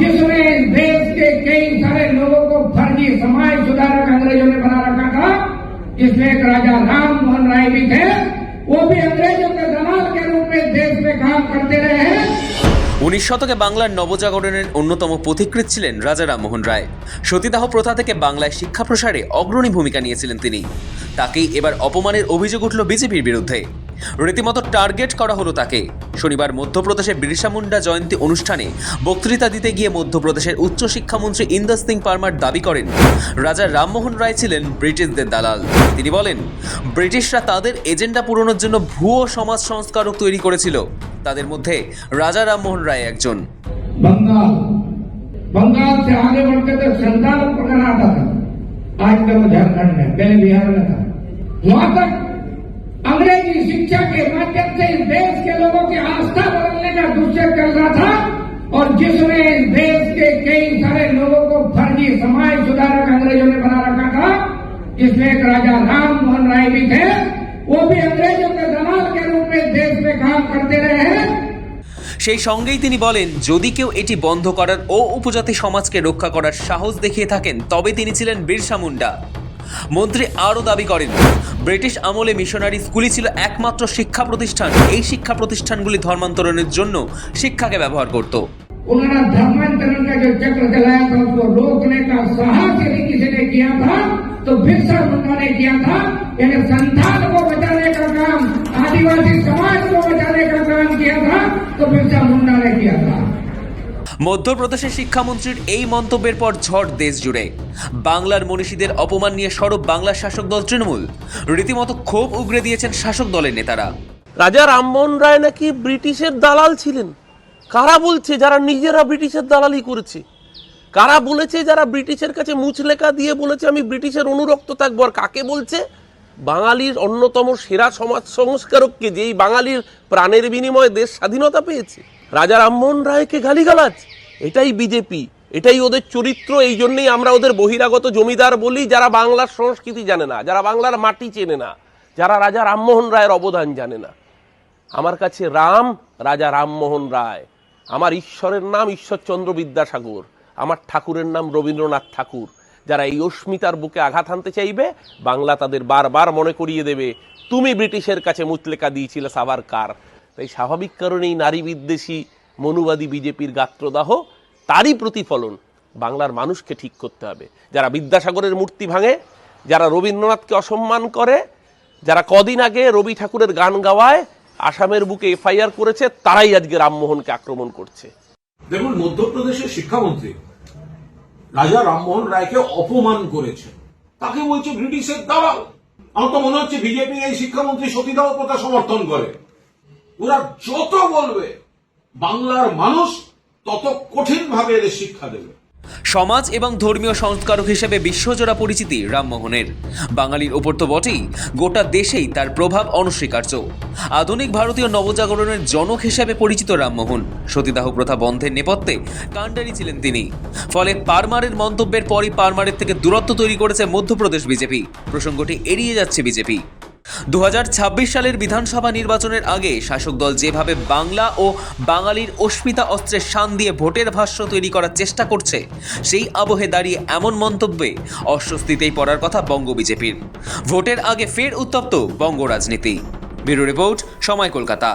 जिसमें इस देश के कई सारे लोगों को फर्जी समाज सुधारक अंग्रेजों ने बना रखा था जिसमें एक राजा राम मोहन राय भी थे वो भी अंग्रेजों के दलाल के रूप में देश में काम करते रहे हैं উনিশ শতকে বাংলার নবজাগরণের অন্যতম পথিকৃৎ ছিলেন রাজা রামমোহন রায় সতীদাহ প্রথা থেকে বাংলায় শিক্ষা প্রসারে অগ্রণী ভূমিকা নিয়েছিলেন তিনি তাকেই এবার অপমানের অভিযোগ উঠল বিজেপির বিরুদ্ধে রীতিমতো টার্গেট করা হলো তাকে শনিবার মধ্যপ্রদেশের বিরসা মুন্ডা জয়ন্তী অনুষ্ঠানে বক্তৃতা দিতে গিয়ে মধ্যপ্রদেশের উচ্চশিক্ষামন্ত্রী ইন্দর সিং পারমার দাবি করেন রাজা রামমোহন রায় ছিলেন ব্রিটিশদের দালাল তিনি বলেন ব্রিটিশরা তাদের এজেন্ডা পূরণের জন্য ভুয়ো সমাজ সংস্কারক তৈরি করেছিল তাদের মধ্যে রাজা রামমোহন রায় একজন बंगाल बंगाल से आगे बढ़ते तो संतान पकड़ आता था आज तक वो झारखंड में पहले बिहार में था वहां तक अंग्रेजी शिक्षा के माध्यम से इस देश के लोगों की आस्था बदलने का दुष्य चल रहा था और जिसमें इस देश के कई सारे लोगों को फर्जी समाज सुधारक अंग्रेजों ने बना रखा था जिसमें एक राजा राम मोहन राय भी थे वो भी अंग्रेजों के दलाल के रूप में देश में काम करते रहे हैं সেই সঙ্গেই তিনি বলেন যদি কেউ এটি বন্ধ করার ও উপজাতি সমাজকে রক্ষা করার সাহস দেখিয়ে থাকেন তবে তিনি ছিলেন বিরসা মুন্ডা মন্ত্রী আরও দাবি করেন ব্রিটিশ আমলে মিশনারি স্কুলই ছিল একমাত্র শিক্ষা প্রতিষ্ঠান এই শিক্ষা প্রতিষ্ঠানগুলি ধর্মান্তরণের জন্য শিক্ষাকে ব্যবহার করত उन्होंने धर्मांतरण का जो चक्र चलाया था उसको रोकने का साहस यदि किसी ने किया था तो बिरसा मुंडा ने किया था यानी संतान को बचाने का काम आदिवासी समाज को बचाने का काम किया था तो बिरसा मुंडा ने किया था মধ্যপ্রদেশের শিক্ষামন্ত্রীর এই মন্তব্যের পর ঝড় দেশ জুড়ে বাংলার মনীষীদের অপমান নিয়ে সরব বাংলার শাসক দল তৃণমূল। রীতিমতো ক্ষোভ উগরে দিয়েছেন শাসক দলের নেতারা। রাজা রামমোহন রায় নাকি ব্রিটিশের দালাল ছিলেন? কারা বলছে যারা নিজেরা ব্রিটিশের দালালি করেছে? কারা বলেছে যারা ব্রিটিশের কাছে মুচলেখা দিয়ে বলেছে, আমি ব্রিটিশের অনুরক্ত থাকব আর কাকে বলছে? বাঙালির অন্যতম সেরা সমাজ সংস্কারককে যেই বাঙালির প্রাণের বিনিময়ে দেশ স্বাধীনতা পেয়েছে? রাজা রামমোহন রায়কে গালিগালাজ। এটাই বিজেপি, এটাই ওদের চরিত্র, এই জন্যই আমরা ওদের বহিরাগত জমিদার বলি, যারা বাংলার সংস্কৃতি জানে না, যারা বাংলার মাটি চেনে না, যারা রাজা রামমোহন রায়ের অবদান জানে না। আমার কাছে রাম, রাজা রামমোহন রায়। আমার ঈশ্বরের নাম ঈশ্বরচন্দ্র বিদ্যাসাগর, আমার ঠাকুরের নাম রবীন্দ্রনাথ ঠাকুর। যারা এই অস্মিতার বুকে আঘাত হানতে চাইবে, বাংলা তাদের বারবার মনে করিয়ে দেবে, তুমি ব্রিটিশের কাছে মুতলেকা দিয়েছিলে সাভারকার তাই স্বাভাবিক কারণেই নারী বিদ্বেষী মনুবাদী বিজেপির গাত্রদাহ, তারই প্রতিফলন বাংলার মানুষকে ঠিক করতে হবে। যারা বিদ্যাসাগরের মূর্তি ভাঙে, যারা রবীন্দ্রনাথকে অসম্মান করে, যারা কদিন আগে রবি ঠাকুরের গান গাওয়ায় আসামের বুকে এফআইআর করেছে, তারাই আজকে রামমোহনকে আক্রমণ করছে। দেখুন, মধ্যপ্রদেশের শিক্ষামন্ত্রী রাজা রামমোহন রায়কে অপমান করেছে। তাকে বলছে ব্রিটিশের দালাল। আমার তো মনে হচ্ছে বিজেপি এই শিক্ষামন্ত্রী সতীদাহ প্রথা সমর্থন করে। ওরা যত বলবে, বাংলার মানুষ তত কঠিন ভাবে এদের শিক্ষা দেবে। সমাজ এবং ধর্মীয় সংস্কারক হিসেবে বিশ্বজোড়া পরিচিতি রামমোহনের। বাঙালির ওপর তো বটেই, গোটা দেশেই তার প্রভাব অনস্বীকার্য। আধুনিক ভারতীয় নবজাগরণের জনক হিসেবে পরিচিত রামমোহন। সতীদাহ প্রথা বন্ধের নেপথ্যে কাণ্ডারি ছিলেন তিনি। ফলে পারমারের মন্তব্যের পরই পারমারের থেকে দূরত্ব তৈরি করেছে মধ্যপ্রদেশ বিজেপি। প্রসঙ্গটি এড়িয়ে যাচ্ছে বিজেপি। দু হাজার ছাব্বিশ সালের বিধানসভা নির্বাচনের আগে শাসক দল যেভাবে বাংলা ও বাঙালির অস্মিতা অস্ত্রের শান দিয়ে ভোটের ভাষ্য তৈরি করার চেষ্টা করছে, সেই আবহে দাঁড়িয়ে এমন মন্তব্যে অস্বস্তিতেই পড়ার কথা বঙ্গ বিজেপির। ভোটের আগে ফের উত্তপ্ত বঙ্গ রাজনীতি। ব্যুরো রিপোর্ট সময় কলকাতা।